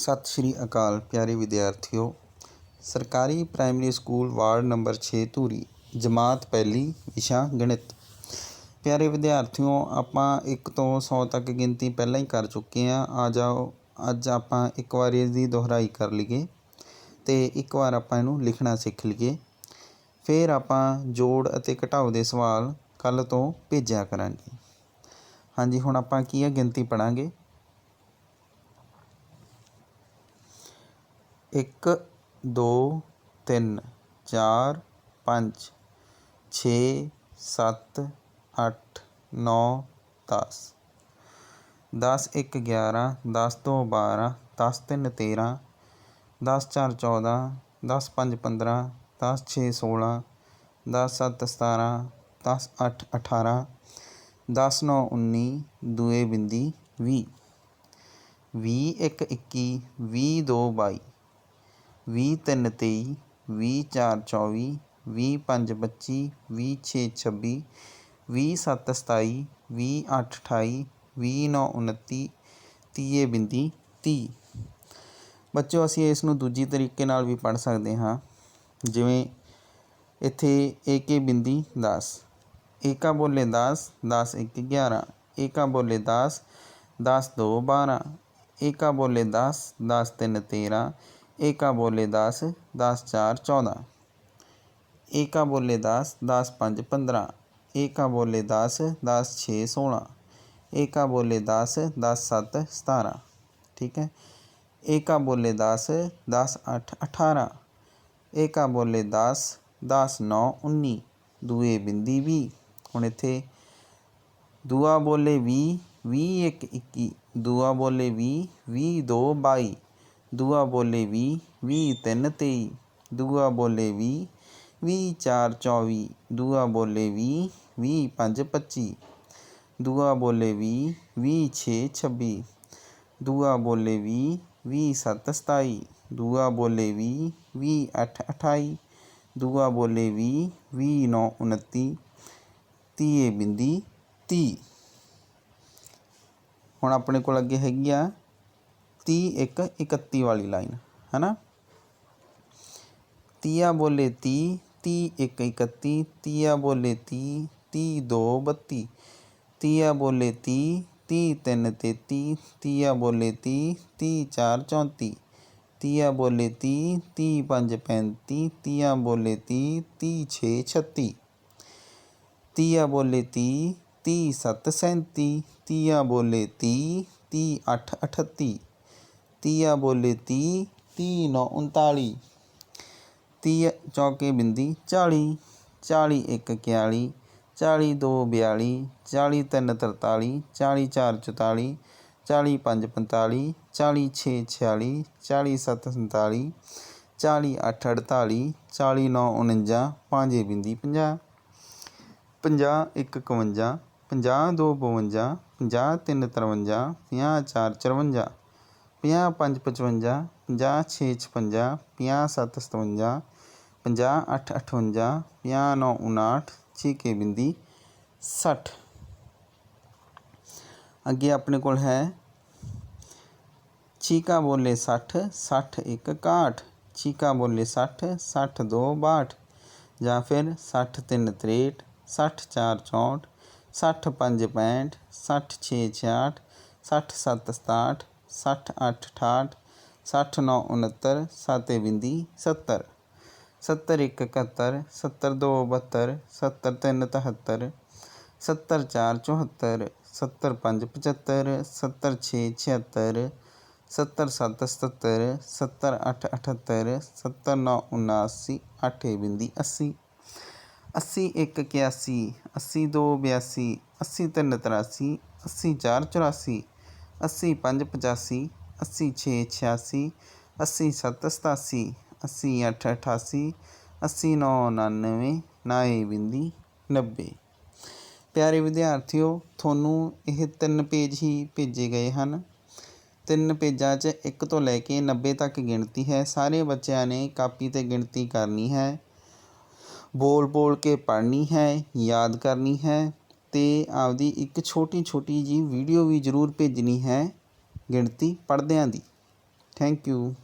ਸਤਿ ਸ਼੍ਰੀ ਅਕਾਲ ਪਿਆਰੇ ਵਿਦਿਆਰਥੀਓ। ਸਰਕਾਰੀ primary school ward number 6 Dhuri, ਜਮਾਤ ਪਹਿਲੀ, ਵਿਸ਼ਾ ਗਣਿਤ। ਪਿਆਰੇ ਵਿਦਿਆਰਥੀਓ, ਆਪਾਂ 1 ਤੋਂ 100 ਤੱਕ ਗਿਣਤੀ ਪਹਿਲਾਂ ਹੀ ਕਰ ਚੁੱਕੇ ਹਾਂ। ਆ ਜਾਓ, ਅੱਜ ਆਪਾਂ ਇੱਕ ਵਾਰ ਇਸ ਦੀ ਦੁਹਰਾਈ ਕਰ ਲਈਏ ਤੇ ਇੱਕ ਵਾਰ ਆਪਾਂ ਇਹਨੂੰ ਲਿਖਣਾ ਸਿੱਖ ਲਈਏ। ਫਿਰ ਆਪਾਂ ਜੋੜ ਅਤੇ ਘਟਾਓ ਦੇ ਸਵਾਲ ਕੱਲ ਤੋਂ ਭੇਜਿਆ ਕਰਾਂਗੇ। ਹਾਂਜੀ, ਹੁਣ ਆਪਾਂ ਕੀ ਹੈ ਗਿਣਤੀ ਪੜਾਂਗੇ ਇੱਕ, ਦੋ, ਤਿੰਨ, ਚਾਰ, ਪੰਜ, ਛੇ, ਸੱਤ, ਅੱਠ, ਨੌ, ਦਸ। ਦਸ, ਇੱਕ, ਗਿਆਰਾਂ, ਦਸ ਦੋ ਬਾਰਾਂ, ਦਸ, ਤਿੰਨ, ਤੇਰਾਂ, ਦਸ, ਚਾਰ, ਚੌਦਾਂ, ਦਸ, ਪੰਜ, ਪੰਦਰਾਂ, ਦਸ, ਛੇ, ਸੋਲਾਂ, ਦਸ, ਸੱਤ, ਸਤਾਰਾਂ, ਦਸ, ਅੱਠ, ਅਠਾਰਾਂ, ਦਸ, ਨੌ, ਉੱਨੀ, ਦੂਏ ਬਿੰਦੀ, ਵੀਹ। ਵੀਹ, ਇੱਕ, ਇੱਕੀ, ਵੀਹ, ਦੋ, ਬਾਈ। ਵੀਹ ਤਿੰਨ ਤੇਈ, ਵੀਹ ਚਾਰ ਚੌਵੀ, ਵੀਹ ਪੰਜ ਪੱਚੀ, ਵੀਹ ਛੇ ਛੱਬੀ, ਵੀਹ ਸੱਤ ਸਤਾਈ, ਵੀਹ ਅੱਠ ਅਠਾਈ, ਵੀਹ ਨੌ ਉਨੱਤੀ, ਤੀਏ ਬਿੰਦੀ, ਤੀਹ। ਬੱਚਿਓ ਅਸੀਂ ਇਸ ਨੂੰ ਦੂਜੀ ਤਰੀਕੇ ਨਾਲ ਵੀ ਪੜ੍ਹ ਸਕਦੇ ਹਾਂ। ਜਿਵੇਂ ਇੱਥੇ ਏਕੇ ਬਿੰਦੀ 10 ਏਕਾ ਬੋਲੇ 10 10 ਇੱਕ 11 ਏਕਾ ਬੋਲੇ 10 10 ਦੋ 12 ਏਕਾ ਬੋਲੇ 10 10 ਤਿੰਨ 13 ਏਕਾ ਬੋਲੇ 10 10 ਚਾਰ 14 ਏਕਾ ਬੋਲੇ 10 10 ਪੰਜ 15 ਏਕਾ ਬੋਲੇ 10 10 ਛੇ 16 ਏਕਾ ਬੋਲੇ 10 10 ਸੱਤ 17 ਠੀਕ ਹੈ ਏਕਾ ਬੋਲੇ 10 10 ਅੱਠ 18 ਏਕਾ ਬੋਲੇ 10 10 9 19 ਦੂਏ ਬਿੰਦੀ 20 ਹੁਣ ਇੱਥੇ ਦੂਆ ਬੋਲੇ 20 20 ਇੱਕ 21 ਦੂਆ ਬੋਲੇ 20 20 ਦੋ 22 ਦੂਆ ਬੋਲੇ 20 20 ਤਿੰਨ 23 ਦੂਆ ਬੋਲੇ 20 20 ਚਾਰ 24 ਦੂਆ ਬੋਲੇ 20 20 ਪੰਜ 25 ਦੂਆ ਬੋਲੇ 20 20 ਛੇ 26 ਦੂਆ ਬੋਲੇ 20 20 ਸੱਤ 27 ਦੂਆ ਬੋਲੇ 20 20 ਅੱਠ 28 ਦੂਆ ਬੋਲੇ 20 20 ਨੌ 29 ਤੀਏ ਬਿੰਦੀ 30 ਹੁਣ ਆਪਣੇ ਕੋਲ ਅੱਗੇ ਹੈਗੀ ਆ 30 ਇੱਕ 31 ਵਾਲੀ ਲਾਈਨ ਹੈਨਾ ਤੀਆ ਬੋਲੇ 30 30 ਇੱਕ 31 ਤੀਆ ਬੋਲੇ 30 30 ਦੋ 32 ਤੀਆ ਬੋਲੇ 30 30 ਤਿੰਨ 33 ਤੀਆ ਬੋਲੇ 30 30 ਚਾਰ 34 ਤੀਆ ਬੋਲੇ 30 30 ਪੰਜ 35 ਤੀਆ ਬੋਲੇ 30 30 ਛੇ 36 ਤੀਆ ਬੋਲੇ 30 30 ਸੱਤ 37 ਤੀਆ ਬੋਲੇ 30 30 ਅੱਠ 38 ਤੀਆ ਬੋਲੇ 30 30 ਨੌ ਉਨਤਾਲੀ। ਤੀ ਚੌਕੇ ਬਿੰਦੀ 40 40 ਇੱਕ 41 40 ਦੋ 42 40 ਤਿੰਨ 43 40 ਚਾਰ 44 40 ਪੰਜ 45 40 ਛੇ 46 40 ਸੱਤ 47 40 ਅੱਠ 48 40 ਨੌ 49 ਪੰਜੇ ਬਿੰਦੀ 50 50 ਇੱਕ 51 50 ਦੋ 52 50 ਤਿੰਨ 53 50 ਚਾਰ 54 50 ਪੰਜ 55 50 ਛੇ 56 50 ਸੱਤ 57 50 ਅੱਠ 58 50 ਨੌ 59 ਛੀਕੇ ਬਿੰਦੀ 60 ਅੱਗੇ ਆਪਣੇ ਕੋਲ ਹੈ ਚੀਕਾ ਬੋਲੇ 60 60 ਇੱਕ 61 ਚੀਕਾ ਬੋਲੇ 60 60 ਦੋ 62 ਜਾਂ ਫਿਰ 60 ਤਿੰਨ 63 60 ਚਾਰ 64 60 ਪੰਜ 65 60 ਛੇ 66 60 ਸੱਤ 67 ਸੱਠ ਅੱਠ 68 60 ਨੌ 69 ਸਾਤੇ ਬਿੰਦੀ 70 70 ਇੱਕ 71 70 ਦੋ 72 70 ਤਿੰਨ 73 70 ਚਾਰ 74 70 ਪੰਜ 75 70 ਛੇ 76 70 ਸੱਤ 77 70 ਅੱਠ 78 70 ਨੌ 79 ਅੱਠੇ ਬਿੰਦੀ 80 ਅੱਸੀ ਇੱਕ ਇਕਿਆਸੀ, ਅੱਸੀ ਦੋ ਬਿਆਸੀ, ਅੱਸੀ ਤਿੰਨ ਤਰਾਸੀ, ਅੱਸੀ ਚਾਰ ਚੁਰਾਸੀ ਅੱਸੀ ਪੰਜ ਪਚਾਸੀ, ਅੱਸੀ ਛੇ ਛਿਆਸੀ, ਅੱਸੀ ਸੱਤ ਸਤਾਸੀ, ਅੱਸੀ ਅੱਠ ਅਠਾਸੀ, ਅੱਸੀ ਨੌ ਉਣਾਨਵੇਂ ਨਾਏ ਬਿੰਦੀ ਨੱਬੇ। ਪਿਆਰੇ ਵਿਦਿਆਰਥੀਓ, ਤੁਹਾਨੂੰ ਇਹ ਤਿੰਨ ਪੇਜ ਹੀ ਭੇਜੇ ਗਏ ਹਨ। ਤਿੰਨ ਪੇਜਾਂ 'ਚ ਇੱਕ ਤੋਂ ਲੈ ਕੇ 90 ਤੱਕ ਗਿਣਤੀ ਹੈ। ਸਾਰੇ ਬੱਚਿਆਂ ਨੇ ਕਾਪੀ ਤੇ ਗਿਣਤੀ ਕਰਨੀ ਹੈ। ਬੋਲ ਬੋਲ ਕੇ ਪੜ੍ਹਨੀ ਹੈ, ਯਾਦ ਕਰਨੀ ਹੈ। ਤੇ ਆਪਦੀ ਇੱਕ ਛੋਟੀ ਛੋਟੀ ਜਿਹੀ ਵੀਡੀਓ ਵੀ ਜ਼ਰੂਰ ਭੇਜਣੀ ਹੈ ਗਿਣਤੀ ਪੜ੍ਹਦਿਆਂ ਦੀ। Thank you